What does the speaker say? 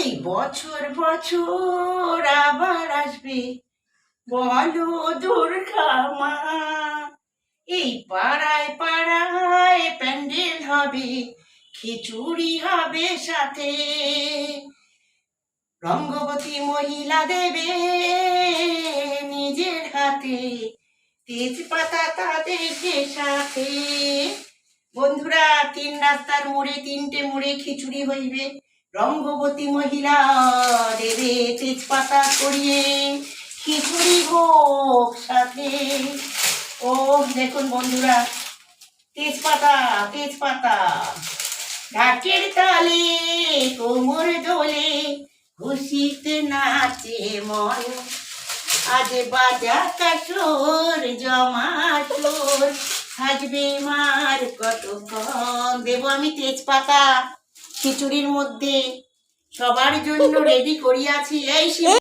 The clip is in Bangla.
এই বছর বছর আবার আসবে। বলো দুর্গা মা, এই পাড়ায় পাড়ায় প্যান্ডেল হবে, খিচুড়ি হবে সাথে। রঙ্গবতী মহিলা দেবে নিজের হাতে, তেজপাতা তাদেরকে সাথে। বন্ধুরা, তিন রাস্তার মোড়ে তিনটে মোড়ে খিচুড়ি হইবে। রঙ্গবতী মহিলা, দেবে তেজপাতা করিয়ে, খিচুড়ি হোক সাথে। ও, দেখুন বন্ধুরা, তেজপাতা তেজপাতা। ঢাকের তালে কোমর দোলে খুশিতে নাচে মন। আজ বাজা জমা চোর। সাজবে মার কতক্ষণ? দেবো আমি তেজপাতা। খিচুড়ির মধ্যে সবার জন্য রেডি করিয়াছি। এই